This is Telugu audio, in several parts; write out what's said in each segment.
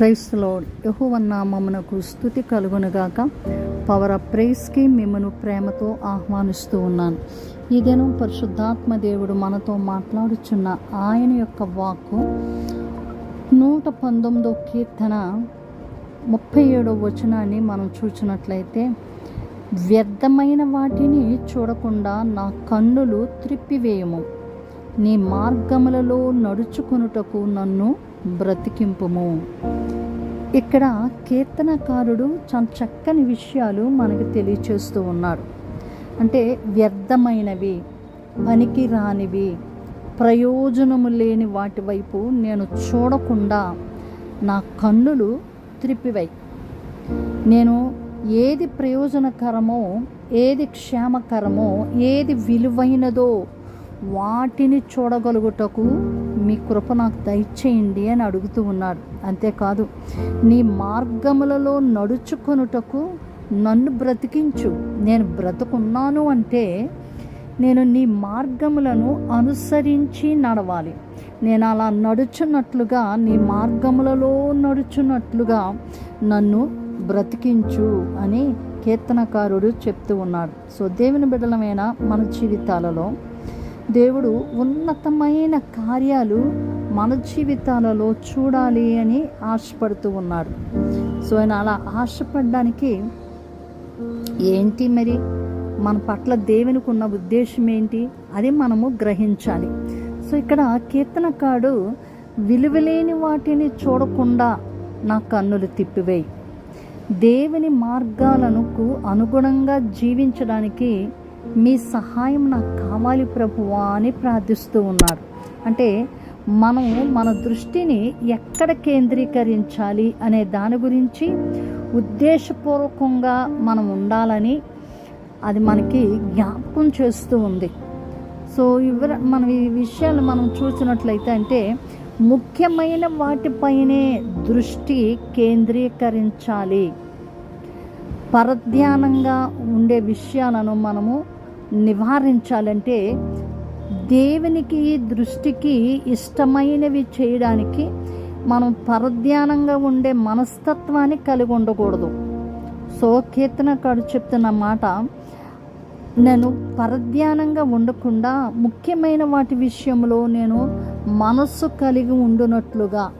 క్రైస్తలో యహువన్నామమునకు స్థుతి కలుగునుగాక. పవర్ ఆఫ్ ప్రైస్కి మిమ్మను ప్రేమతో ఆహ్వానిస్తూ ఉన్నాను. ఈ దినం పరిశుద్ధాత్మ దేవుడు మనతో మాట్లాడుచున్న ఆయన యొక్క వాక్కు నూట పంతొమ్మిదో కీర్తన ముప్పై ఏడో వచనాన్ని మనం చూచినట్లయితే వ్యర్థమైన వాటిని చూడకుండా నా కన్నులు త్రిప్పివేయము. నీ మార్గములలో నడుచుకొనుటకు నన్ను బ్రతికింపుము. ఇక్కడ కీర్తనకారుడు చాలా చక్కని విషయాలు మనకు తెలియచేస్తూ ఉన్నాడు అంటే వ్యర్థమైనవి పనికి రానివి ప్రయోజనము లేని వాటి వైపు నేను చూడకుండా నా కన్నులు త్రిప్పివై. నేను ఏది ప్రయోజనకరమో ఏది క్షేమకరమో ఏది విలువైనదో వాటిని చూడగలుగుటకు మీ కృప నాకు దయచేయండి అని అడుగుతూ ఉన్నాడు. అంతేకాదు నీ మార్గములలో నడుచుకొనుటకు నన్ను బ్రతికించు. నేను బ్రతుకున్నాను అంటే నేను నీ మార్గములను అనుసరించి నడవాలి. నేను అలా నడుచున్నట్లుగా నీ మార్గములలో నడుచున్నట్లుగా నన్ను బ్రతికించు అని కీర్తనకారుడు చెప్తూ ఉన్నాడు. సో దేవుని బిడ్డలమైన మన జీవితాలలో దేవుడు ఉన్నతమైన కార్యాలు మన జీవితాలలో చూడాలి అని ఆశపడుతూ ఉన్నాడు. సో ఆయన అలా ఆశపడడానికి ఏంటి మరి? మన పట్ల దేవునికి ఉన్న ఉద్దేశం ఏంటి? అది మనము గ్రహించాలి. సో ఇక్కడ కీర్తనకాడు విలువలేని వాటిని చూడకుండా నా కన్నులు తిప్పివేయి. దేవుని మార్గాలకు అనుగుణంగా జీవించడానికి మీ సహాయం నాకు కావాలి ప్రభువా అని ప్రార్థిస్తూ ఉన్నారు. అంటే మనం మన దృష్టిని ఎక్కడ కేంద్రీకరించాలి అనే దాని గురించి ఉద్దేశపూర్వకంగా మనం ఉండాలని అది మనకి జ్ఞాపకం చేస్తూ ఉంది. సో ఇవర మనం ఈ విషయాలు మనం చూసినట్లయితే అంటే ముఖ్యమైన వాటిపైనే దృష్టి కేంద్రీకరించాలి. పరధ్యానంగా ఉండే విషయాలను మనము నివారించాలంటే దేవునికి దృష్టికి ఇష్టమైనవి చేయడానికి మనం పరధ్యానంగా ఉండే మనస్తత్వాన్ని కలిగి ఉండకూడదు. సో కీర్తనకాడు చెప్తున్న మాట నేను పరధ్యానంగా ఉండకుండా ముఖ్యమైన వాటి విషయంలో నేను మనస్సు కలిగి ఉండునట్లుగా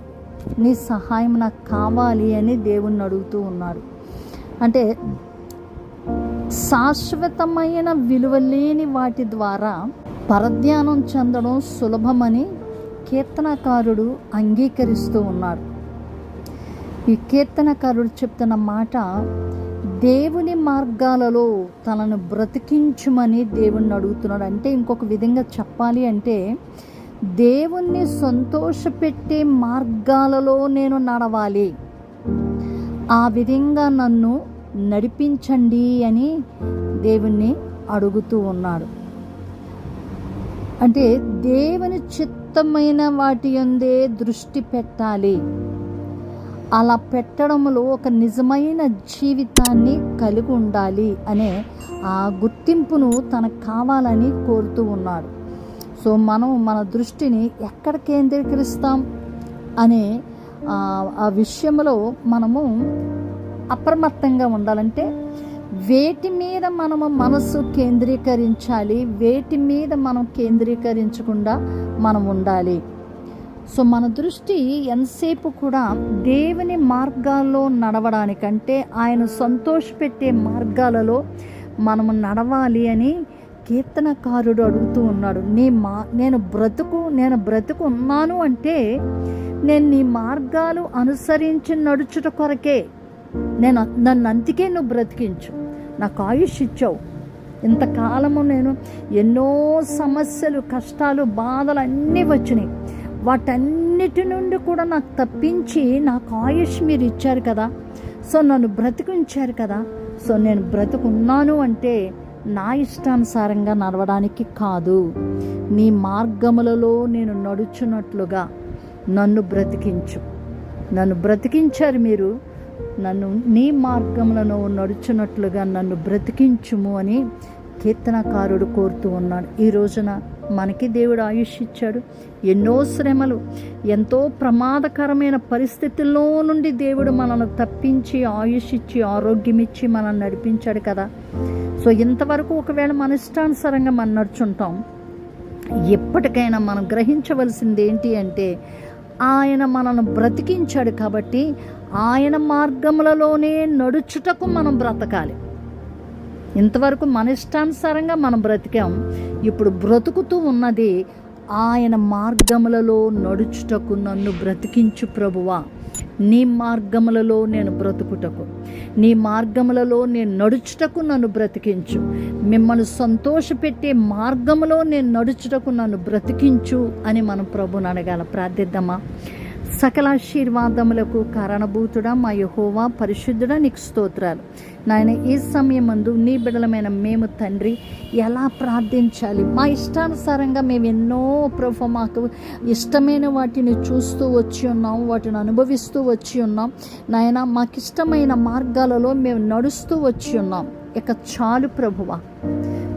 నీ సహాయం నాకు కావాలి అని దేవుణ్ణి అడుగుతూ ఉన్నాడు. అంటే శాశ్వతమైన విలువ లేని వాటి ద్వారా పరధ్యానం చెందడం సులభమని కీర్తనకారుడు అంగీకరిస్తూ ఉన్నాడు. ఈ కీర్తనకారుడు చెప్తున్న మాట దేవుని మార్గాలలో తనను బ్రతికించుమని దేవుణ్ణి అడుగుతున్నాడు. అంటే ఇంకొక విధంగా చెప్పాలి అంటే దేవుణ్ణి సంతోషపెట్టే మార్గాలలో నేను నడవాలి. ఆ విధంగా నన్ను నడిపించండి అని దేవుణ్ణి అడుగుతూ ఉన్నాడు అంటే దేవుని చిత్తమైన వాటి అందే దృష్టి పెట్టాలి. అలా పెట్టడంలో ఒక నిజమైన జీవితాన్ని కలిగి ఉండాలి అనే ఆ గుర్తింపును తనకు కావాలని కోరుతూ ఉన్నాడు సో మనం మన దృష్టిని ఎక్కడ కేంద్రీకరిస్తాం అనే ఆ విషయంలో మనము అప్రమత్తంగా ఉండాలంటే వేటి మీద మనము మనసు కేంద్రీకరించాలి వేటి మీద మనం కేంద్రీకరించకుండా మనం ఉండాలి. సో మన దృష్టి ఎంతసేపు కూడా దేవుని మార్గాల్లో నడవడానికంటే ఆయన సంతోషపెట్టే మార్గాలలో మనము నడవాలి అని కీర్తనకారుడు అడుగుతూ ఉన్నాడు. నీ మా నేను బ్రతుకు నేను బ్రతుకు ఉన్నాను అంటే నేను నీ మార్గాలు అనుసరించి నడుచుట కొరకే నేను నన్ను అందుకే నువ్వు బ్రతికించు. నాకు ఆయుష్ ఇచ్చావు. ఇంతకాలము నేను ఎన్నో సమస్యలు కష్టాలు బాధలు అన్నీ వచ్చినాయి. వాటన్నిటి నుండి కూడా నాకు తప్పించి నాకు ఆయుష్ మీరు ఇచ్చారు కదా. సో నన్ను బ్రతికించారు కదా. సో నేను బ్రతుకున్నాను అంటే నా ఇష్టానుసారంగా నడవడానికి కాదు. నీ మార్గములలో నేను నడుచున్నట్లుగా నన్ను బ్రతికించు. నన్ను బ్రతికించారు మీరు. నన్ను నీ మార్గములను నడుచున్నట్లుగా నన్ను బ్రతికించుము అని కీర్తనకారుడు కోరుతూ ఉన్నాడు. ఈ రోజున మనకి దేవుడు ఆయుష్ ఇచ్చాడు. ఎన్నో శ్రమలు ఎంతో ప్రమాదకరమైన పరిస్థితుల్లో నుండి దేవుడు మనల్ని తప్పించి ఆయుష్ ఇచ్చి ఆరోగ్యం ఇచ్చి మనల్ని నడిపించాడు కదా. సో ఇంతవరకు ఒకవేళ మన ఇష్టానుసారంగా మనం నడుచుంటాం ఎప్పటికైనా మనం గ్రహించవలసింది ఏంటి అంటే ఆయన మనను బ్రతికించాడు కాబట్టి ఆయన మార్గములలోనే నడుచుటకు మనం బ్రతకాలి. ఇంతవరకు మన ఇష్టానుసారంగా మనం బ్రతికాం. ఇప్పుడు బ్రతుకుతూ ఉన్నది ఆయన మార్గములలో నడుచుటకు నన్ను బ్రతికించు ప్రభువా. నీ మార్గములలో నేను బ్రతుకుటకు. నీ మార్గములలో నేను నడుచుటకు నన్ను బ్రతికించు. మిమ్మల్ని సంతోషపెట్టే మార్గములో నేను నడుచుటకు నన్ను బ్రతికించు అని మనం ప్రభుని అడగాల. ప్రార్థిద్దామా? సకలాశీర్వాదములకు కారణభూతుడా మా యహోవా పరిశుద్ధుడా నీకు స్తోత్రాలు. నాయన ఈ సమయమందు నీ బిడలమైన మేము తండ్రి ఎలా ప్రార్థించాలి? మా ఇష్టానుసారంగా మేము ఎన్నో ప్రభు మాకు ఇష్టమైన వాటిని చూస్తూ వచ్చి ఉన్నాం వాటిని అనుభవిస్తూ వచ్చి ఉన్నాం. నాయన మాకు ఇష్టమైన మార్గాలలో మేము నడుస్తూ వచ్చి ఉన్నాం. ఇక చాలు ప్రభువా.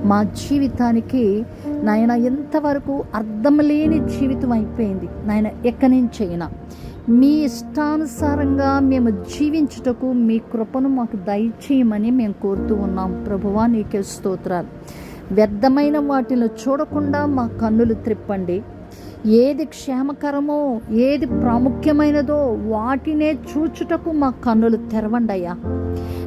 మా జీవితానికి నాయన ఎంతవరకు అర్థం లేని జీవితం అయిపోయింది. నాయన ఎక్కడి నుంచైనా మీ ఇష్టానుసారంగా మేము జీవించుటకు మీ కృపను మాకు దయచేయమని మేము కోరుతూ ఉన్నాం. ప్రభువా నీకే స్తోత్రాలు. వ్యర్థమైన వాటిని చూడకుండా మా కన్నులు త్రిప్పండి. ఏది క్షేమకరమో ఏది ప్రాముఖ్యమైనదో వాటినే చూచుటకు మా కన్నులు తెరవండి అయ్యా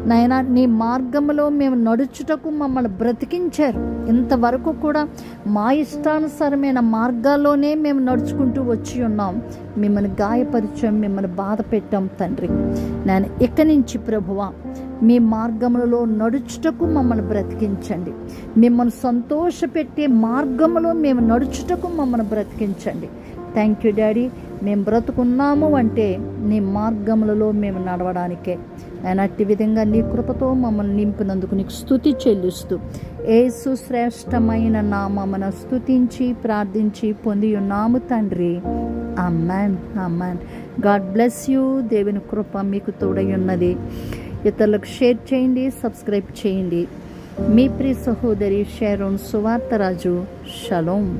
నాయన నీ మార్గంలో మేము నడుచుటకు మమ్మల్ని బ్రతికించారు. ఇంతవరకు కూడా మా ఇష్టానుసారమైన మార్గాల్లోనే మేము నడుచుకుంటూ వచ్చి ఉన్నాం. మిమ్మల్ని గాయపరిచాం మిమ్మల్ని బాధ పెట్టాం తండ్రి. నేను ఇక్కడి నుంచి ప్రభువా మీ మార్గములలో నడుచుటకు మమ్మల్ని బ్రతికించండి. మిమ్మల్ని సంతోషపెట్టే మార్గములో మేము నడుచుటకు మమ్మల్ని బ్రతికించండి. Thank you daddy. మేము బ్రతుకున్నాము అంటే నీ మార్గములలో మేము నడవడానికే. ఆయన అట్టి విధంగా నీ కృపతో మమ్మల్ని నింపినందుకు నీకు స్థుతి చెల్లిస్తూ ఏసు శ్రేష్టమైన నామమున స్థుతించి ప్రార్థించి పొంది ఉన్నాము తండ్రి. Amen amen God bless you దేవుని కృప మీకు తోడై ఉన్నది. ఇతరులకు షేర్ చేయండి సబ్స్క్రైబ్ చేయండి. మీ ప్రియ సహోదరి షేరోన్ సువార్తరాజు షలోం